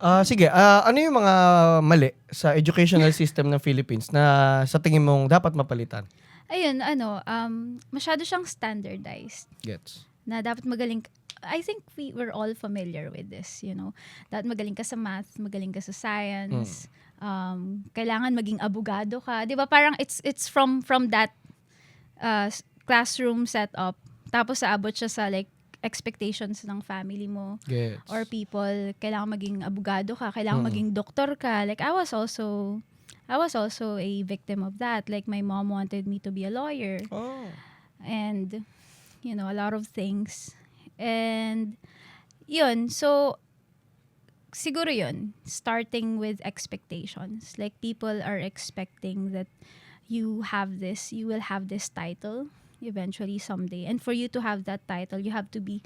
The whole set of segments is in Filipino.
Ah, sige, ah, ano yung mga mali sa educational system ng Philippines na sa tingin mong dapat mapalitan? Ayun, ano, um, masyado siyang standardized. Gets. Na dapat magaling, I think we were all familiar with this, you know. Dapat magaling ka sa math, magaling ka sa science, um, kailangan maging abogado ka. Di ba parang it's, it's from, from that uh, s- classroom setup. Tapos aabot siya sa like expectations ng family mo Gets. or people, kailangan maging abogado ka, kailangan Mm. maging doktor ka. Like I was also I was also a victim of that. Like my mom wanted me to be a lawyer Oh. and you know, a lot of things. And yun, so siguro yun, starting with expectations. Like people are expecting that you have this, you will have this title eventually someday. And for you to have that title, you have to be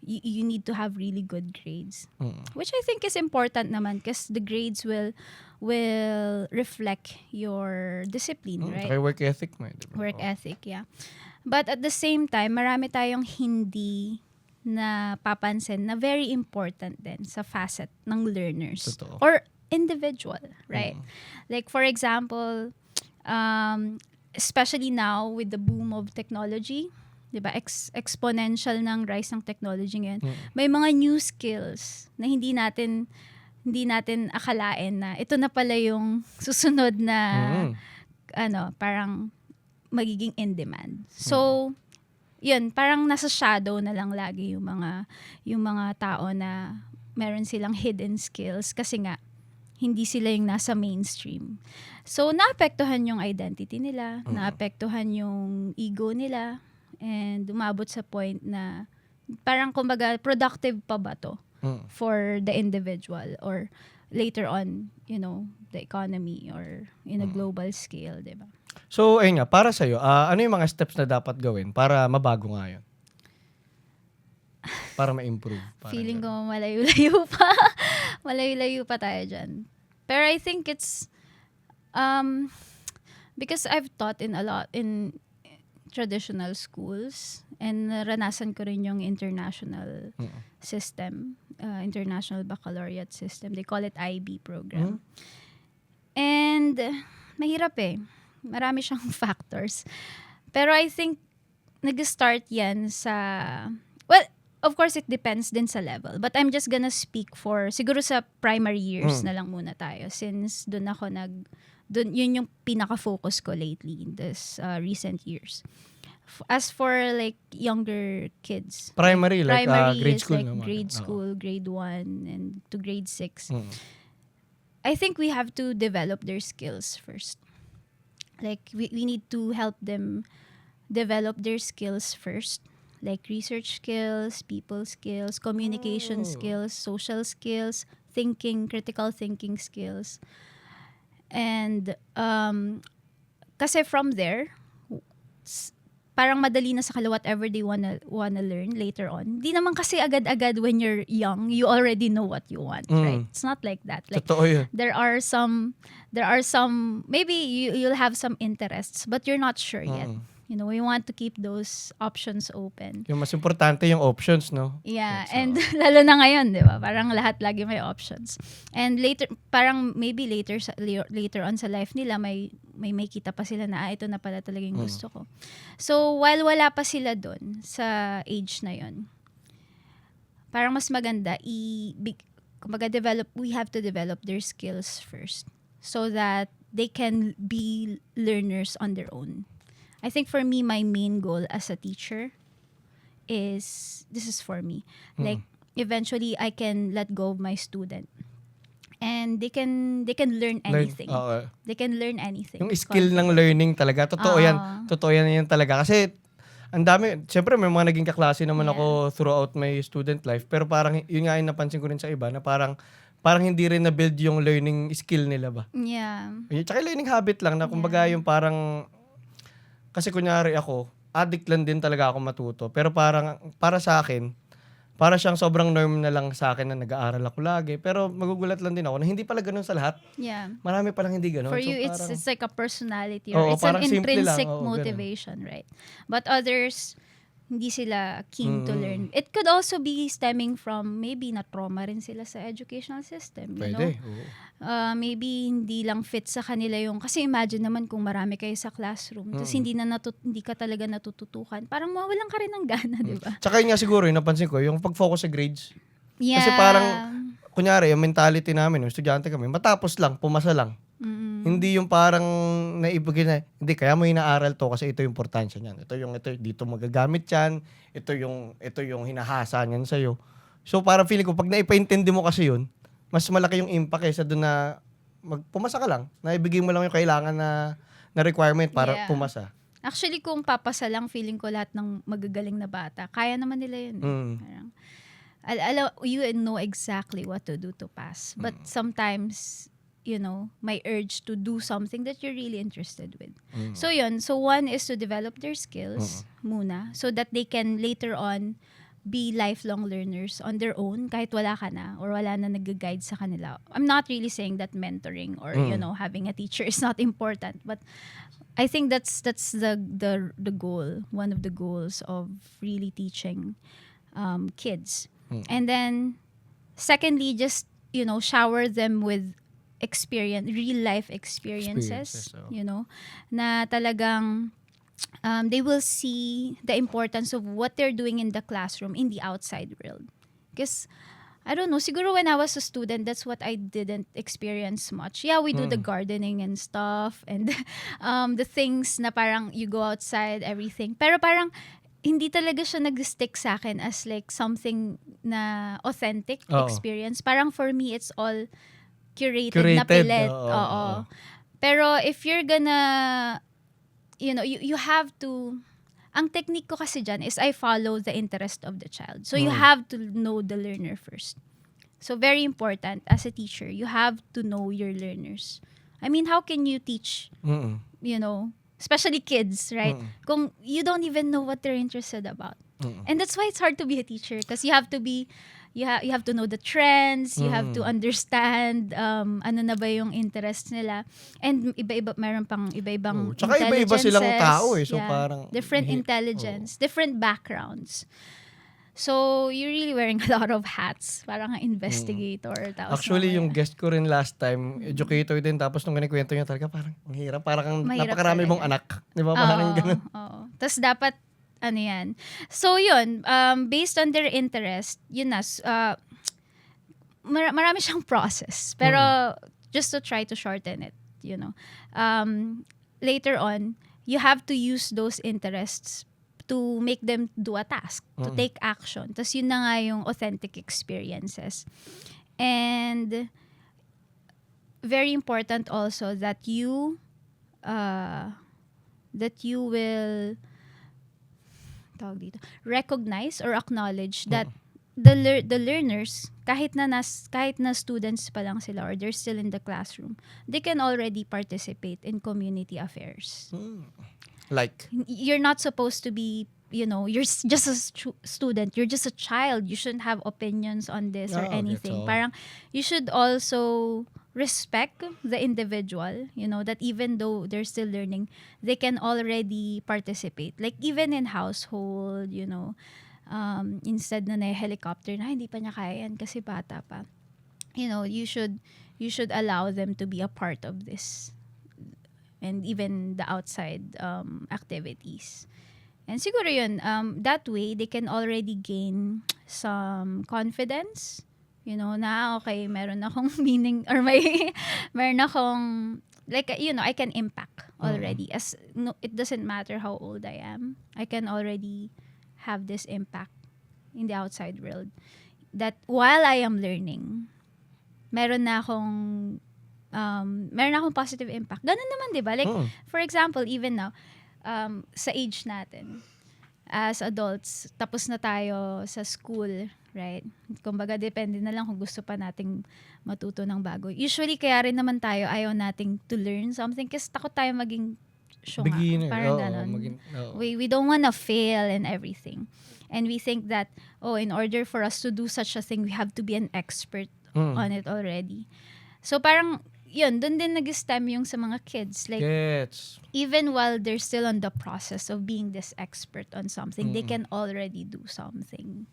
you, you need to have really good grades Mm. which I think is important naman because the grades will will reflect your discipline, Mm, right? Work ethic mo. eh, di ba? Work Oh. ethic, yeah. But at the same time, marami tayong hindi na papansin na very important din sa facet ng learners Totoo. or individual, right? Mm. Like for example, um, especially now with the boom of technology, 'di ba? Ex- exponential ng rise ng technology ngayon. Mm. May mga new skills na hindi natin hindi natin akalain na ito na pala yung susunod na Mm. ano, parang magiging in demand. So, yun, parang nasa shadow na lang lagi yung mga yung mga tao na meron silang hidden skills kasi nga hindi sila yung nasa mainstream. So, naapektuhan yung identity nila, Mm. naapektuhan yung ego nila, and umabot sa point na parang kumbaga productive pa ba to Mm. for the individual or later on, you know, the economy or in a Mm. global scale, di ba? So, ayun nga, para sa'yo, ah, ano yung mga steps na dapat gawin para mabago nga yun? Para ma-improve. parang Feeling ganun. ko malayo-layo pa. Malayo-layo pa tayo dyan. Pero I think it's, um, because I've taught in a lot, in traditional schools, and naranasan ko rin yung international Mm. system, uh, international baccalaureate system. They call it IB Mm. program. And mahirap eh. Marami siyang factors. Pero I think nag-start yan sa well, of course it depends din sa level. But I'm just gonna speak for siguro sa primary years Mm. na lang muna tayo since doon ako nag doon yun yung pinaka-focus ko lately in this uh, recent years. F- As for like younger kids, Primary, like ah, primary grade school like naman. grade Oo. school, grade 1 and to grade 6. Mm. I think we have to develop their skills first. Like we, we need to help them develop their skills first. Like research skills, people skills, communication Oh. skills, social skills, thinking, critical thinking skills. And um kasi from there parang madali na sa kanila whatever they wanna wanna learn later on. Di naman kasi agad-agad when you're young, you already know what you want, Mm. right? It's not like that. Like Totoo yun. there are some there are some maybe you you'll have some interests but you're not sure yet. Mm. You know, we want to keep those options open. Yung mas importante yung options, no? Yeah, So- and lalo na ngayon, 'di ba? Parang lahat lagi may options. And later parang maybe later sa, later on sa life nila may may may kita pa sila na ah, ito na pala talaga yung Mm. gusto ko. So while wala pa sila doon sa age na 'yon, parang mas maganda i big, kumbaga develop we have to develop their skills first so that they can be learners on their own. I think for me my main goal as a teacher is this is for me. Mm. Like eventually I can let go of my student. And they can they can learn Learn- anything. oo. they can learn anything. Yung skill ng learning talaga. Totoo Oo. yan. Totoo yan yan talaga. Kasi, ang dami, siyempre may mga naging kaklase naman Yeah. ako throughout my student life. Pero parang, yun nga yung napansin ko rin sa iba, na parang, parang hindi rin na-build yung learning skill nila ba. Yeah. Tsaka learning habit lang na kumbaga yung parang, kasi kunyari ako, addict lang din talaga ako matuto. Pero parang, para sa akin, para siyang sobrang norm na lang sa akin na nag-aaral ako lagi. Pero magugulat lang din ako na hindi pala ganun sa lahat. Yeah. Marami palang hindi ganun. For So, you, it's parang- it's like a personality or Oo, it's an simple lang. intrinsic Oo, ganun. motivation, right? But others, hindi sila keen to Mm. learn. It could also be stemming from maybe na trauma rin sila sa educational system, you know? Pwede. oo. uh, maybe hindi lang fit sa kanila yung kasi imagine naman kung marami kayo sa classroom tapos Mm. hindi na natut- hindi ka talaga natututukan parang mawalan ka rin ng gana di ba Tsaka yun nga siguro, yung napansin ko, yung pag-focus sa grades. yeah Kasi parang Kunyari, yung mentality namin, yung estudyante kami, matapos lang, pumasa lang. Mm-mm. Hindi yung parang naibigay na, hindi, kaya mo inaaral to kasi ito yung importansya niyan. Ito yung, ito, dito magagamit yan. Ito yung, ito yung hinahasa niyan sa'yo. So parang feeling ko, pag naipaintindi mo kasi yun, mas malaki yung impact kaysa doon na magpumasa ka lang. Naibigay mo lang yung kailangan na, na requirement para Yeah. pumasa. actually kung papasa lang feeling ko lahat ng magagaling na bata kaya naman nila yun eh. Mm. Parang, al- ala- you know exactly what to do to pass but Mm. sometimes you know my urge to do something that you're really interested with Mm. So yun, so one is to develop their skills muna so that they can later on be lifelong learners on their own kahit wala ka na or wala na nag-guide sa kanila. I'm not really saying that mentoring or you Mm. know having a teacher is not important, but I think that's that's the the the goal, one of the goals of really teaching um, kids. Mm. And then secondly just you know shower them with experience real life experiences, Experiences, oh. you know na talagang um, they will see the importance of what they're doing in the classroom in the outside world because I don't know, siguro when I was a student, that's what I didn't experience much. Yeah, we do the Mm. gardening and stuff and um, the things na parang you go outside, everything. Pero parang hindi talaga siya nag-stick sa akin as like something na authentic Oo. experience. Parang for me, it's all curated, na Curated, pilit. oo, Oo. oo. Pero if you're gonna, you know, you, you have to, ang technique ko kasi dyan is I follow the interest of the child. So you Mm. have to know the learner first. So very important as a teacher, you have to know your learners. I mean, how can you teach, Mm-mm. you know, especially kids, right? Mm. Kung you don't even know what they're interested about. Mm-mm. And that's why it's hard to be a teacher because you have to be you have you have to know the trends, you have to Mm. understand um ano na ba yung interests nila. And iba-iba meron pang iba-ibang Oo. Tsaka iba-iba silang tao eh. So Yeah. parang... different intelligence, different backgrounds. So, you're really wearing a lot of hats. Parang ang investigator. Tapos Actually, yung guest ko rin last time, educator din. Tapos nung kinikwento niya talaga, parang ang hirap. Parang Mahirap napakarami talaga. mong anak. Di ba? Parang Oo, ganun. oo. Tapos dapat, ano yan. So, yun, um, based on their interest, yun na, uh, mar- marami siyang process. Pero, just to try to shorten it, you know. Um, later on, you have to use those interests to make them do a task, to Mm. take action. Tapos yun na nga yung authentic experiences. And very important also that you uh, that you will tawag dito, recognize or acknowledge that the lear- the learners kahit na nas, kahit na students pa lang sila or they're still in the classroom they can already participate in community affairs. Hmm. Like, you're not supposed to be you know you're just a stu- student. You're just a child. You shouldn't have opinions on this or Ah, anything. parang you should also respect the individual you know that even though they're still learning they can already participate. Like even in household you know um, instead na na helicopter na "Ay, hindi pa niya kaya yan kasi bata pa. You know you should you should allow them to be a part of this and even the outside um, activities. And siguro yun um, that way they can already gain some confidence you know na okay meron akong meaning or may meron akong like you know I can impact already. As no, it doesn't matter how old I am. I can already have this impact in the outside world. That while I am learning meron na akong um, meron na akong positive impact. Ganun naman 'di ba? Like mm, for example, even now, um, sa age natin, as adults, tapos na tayo sa school, right? Kumbaga, depende na lang kung gusto pa nating matuto ng bago. Usually, kaya rin naman tayo ayaw nating to learn something kasi takot tayo maging syunga. beginner. Parang oo, ganon. maging- oo. We, we don't wanna fail and everything. And we think that, oh, in order for us to do such a thing, we have to be an expert Mm. on it already. So parang yun, doon din nag-stem yung sa mga kids. Like, Gets. even while they're still on the process of being this expert on something, they Mm-mm. can already do something.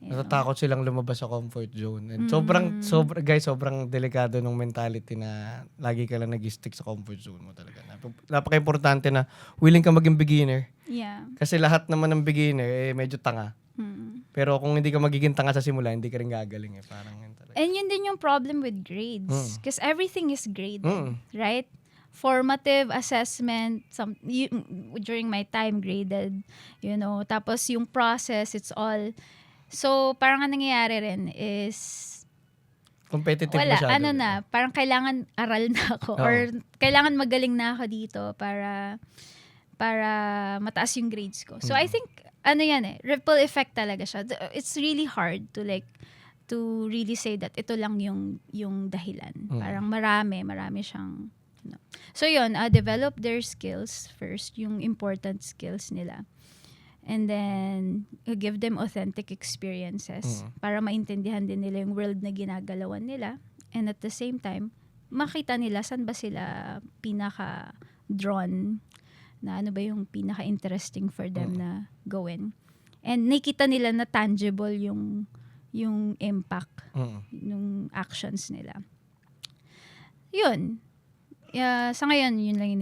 You know? Natatakot silang lumabas sa comfort zone. And Mm. sobrang, sobra, guys, sobrang delikado ng mentality na lagi ka lang nag-stick sa comfort zone mo talaga. Nap- Napaka-importante na willing ka maging beginner. Yeah. Kasi lahat naman ng beginner, eh, medyo tanga. Mm. Pero kung hindi ka magiging tanga sa simula, hindi ka rin gagaling eh. Parang yun talaga. And yun din yung problem with grades. Mm. Because everything is graded, Mm. right? Formative assessment, some, y- during my time, graded. You know, tapos yung process, it's all... So, parang ang nangyayari rin is Competitive wala, masyado. ano na, parang kailangan aral na ako Oo. or kailangan magaling na ako dito para para mataas yung grades ko. So I Mm. think ano yan eh, ripple effect talaga siya. It's really hard to like to really say that ito lang yung yung dahilan. Mm. Parang marami, marami siyang ano. So yun, uh, develop their skills first, yung important skills nila. And then, uh, give them authentic experiences Mm. para maintindihan din nila yung world na ginagalawan nila. And at the same time, makita nila saan ba sila pinaka-drawn na ano ba yung pinaka-interesting for them Mm. na gawin. And nakita nila na tangible yung yung impact Mm. ng actions nila. Yun. Yeah, sa ngayon, yun lang yung